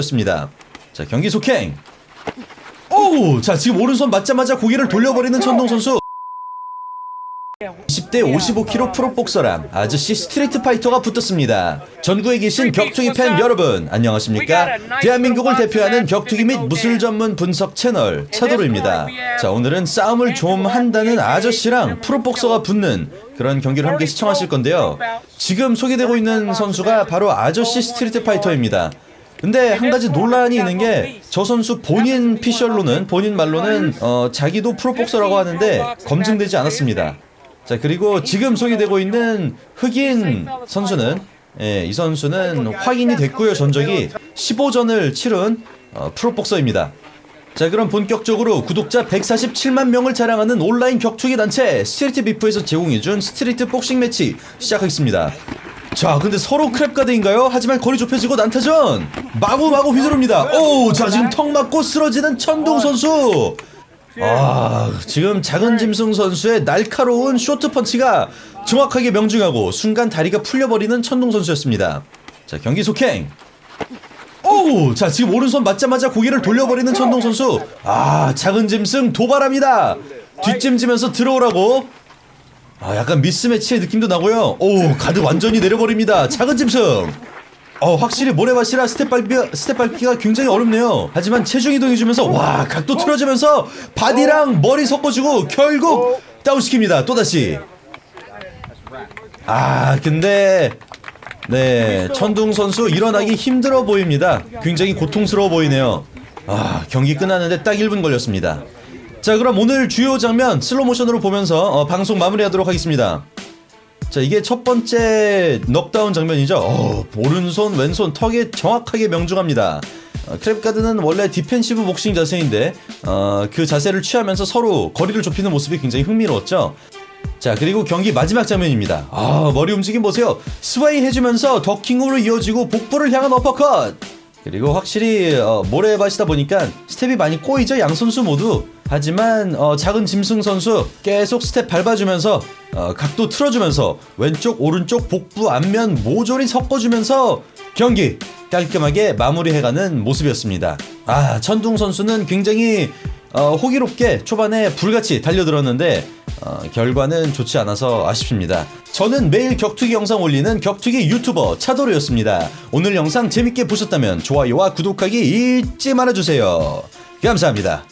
였습니다. 자 경기 속행. 오, 자 지금 오른손 맞자마자 고개를 돌려버리는 천동 선수. 20대 55kg 프로 복서랑 아저씨 스트리트 파이터가 붙었습니다. 전국에 계신 격투기 팬 여러분 안녕하십니까? 대한민국을 대표하는 격투기 및 무술 전문 분석 채널 차도로입니다. 자 오늘은 싸움을 좀 한다는 아저씨랑 프로 복서가 붙는 그런 경기를 함께 시청하실 건데요. 지금 소개되고 있는 선수가 바로 아저씨 스트리트 파이터입니다. 근데 한 가지 논란이 있는 게 저 선수 본인 피셜로는 본인 말로는 어, 자기도 프로복서라고 하는데 검증되지 않았습니다. 자 그리고 지금 소개되고 있는 흑인 선수는 예, 이 선수는 확인이 됐고요 전적이 15전을 치른 어, 프로복서입니다. 자 그럼 본격적으로 구독자 147만 명을 자랑하는 온라인 격투기 단체 스트리트 비프에서 제공해준 스트리트 복싱 매치 시작하겠습니다. 자 근데 서로 크랩 가드인가요? 하지만 거리 좁혀지고 난타전 마구마구 휘두릅니다. 오자 지금 턱 맞고 쓰러지는 천둥 선수. 아 지금 작은 짐승 선수의 날카로운 쇼트 펀치가 정확하게 명중하고 순간 다리가 풀려버리는 천둥 선수였습니다. 자 경기 속행. 오! 자, 지금 오른손 맞자마자 고개를 돌려버리는 천동 선수. 아, 작은 짐승 도발합니다. 뒷짐지면서 들어오라고. 아, 약간 미스매치의 느낌도 나고요. 오, 가드 완전히 내려버립니다. 작은 짐승. 어, 확실히 모래밭이라 스텝 밟기, 스텝 밟기가 굉장히 어렵네요. 하지만 체중 이동해주면서, 와, 각도 틀어주면서 바디랑 머리 섞어주고 결국 다운시킵니다. 또 다시. 아, 근데 네, 천둥 선수 일어나기 힘들어 보입니다. 굉장히 고통스러워 보이네요. 아, 경기 끝났는데 딱 1분 걸렸습니다. 자, 그럼 오늘 주요 장면 슬로우 모션으로 보면서 어, 방송 마무리하도록 하겠습니다. 자, 이게 첫 번째 넉다운 장면이죠. 어, 오른손, 왼손 턱에 정확하게 명중합니다. 어, 크랩가드는 원래 디펜시브 복싱 자세인데 어, 그 자세를 취하면서 서로 거리를 좁히는 모습이 굉장히 흥미로웠죠. 자 그리고 경기 마지막 장면입니다 아 머리 움직임 보세요 스웨이 해주면서 더킹으로 이어지고 복부를 향한 어퍼컷 그리고 확실히 어, 모래밭이다 보니까 스텝이 많이 꼬이죠 양 선수 모두 하지만 어, 작은 짐승 선수 계속 스텝 밟아주면서 어, 각도 틀어주면서 왼쪽 오른쪽 복부 앞면 모조리 섞어주면서 경기 깔끔하게 마무리해가는 모습이었습니다 아 천둥 선수는 굉장히 어, 호기롭게 초반에 불같이 달려들었는데 어, 결과는 좋지 않아서 아쉽습니다. 저는 매일 격투기 영상 올리는 격투기 유튜버 차도로였습니다. 오늘 영상 재밌게 보셨다면 좋아요와 구독하기 잊지 말아주세요. 감사합니다.